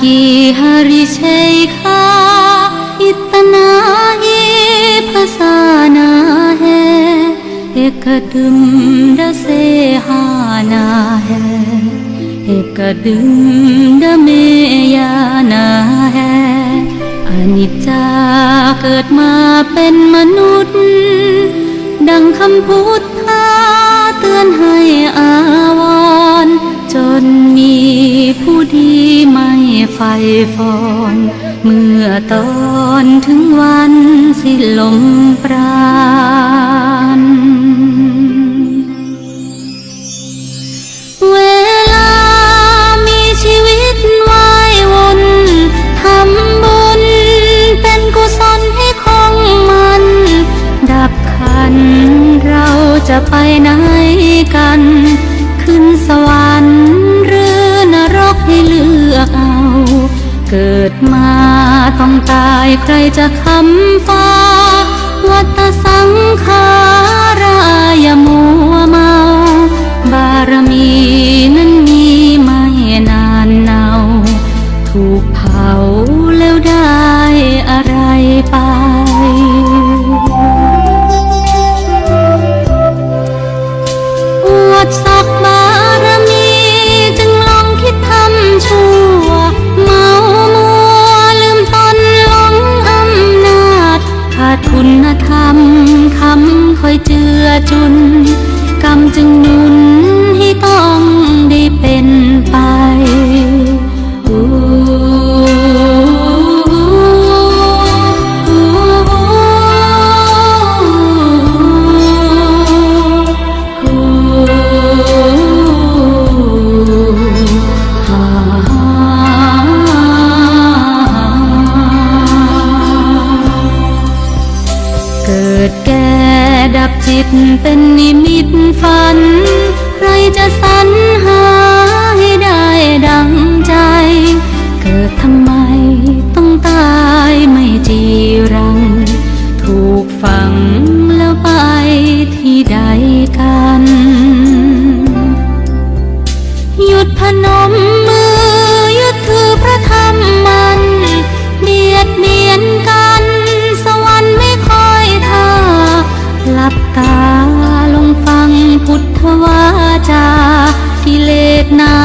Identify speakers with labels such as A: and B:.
A: की हरिशेखा इतना ही फसाना है एक दुंड से हाना है एक दुंड में याना है อนิจจาเกิดมาเป็นมนุษย์ ดังคำพุทธาเตือนให้ ดีไม่ไฟฟอน เมื่อตอนถึงวันสิ้นลมปราณเวลามีชีวิตวายวนทำบุญเป็นกุศลให้คงมัน ดับขันเราจะไปไหนกัน ขึ้นสวรรค์ เกิดมาต้องตายใครจะคำฟ้า ยเจือจุน กรรมจึงนุนให้ต้องได้เป็นไปเกิดแก่ ดับจิตเป็นนิมิตฝัน ใครจะสรรหาให้ได้ดังใจ เกิดทำไมต้องตายไม่จีรัง ถูกฝังแล้วไปที่ใดกัน กิเ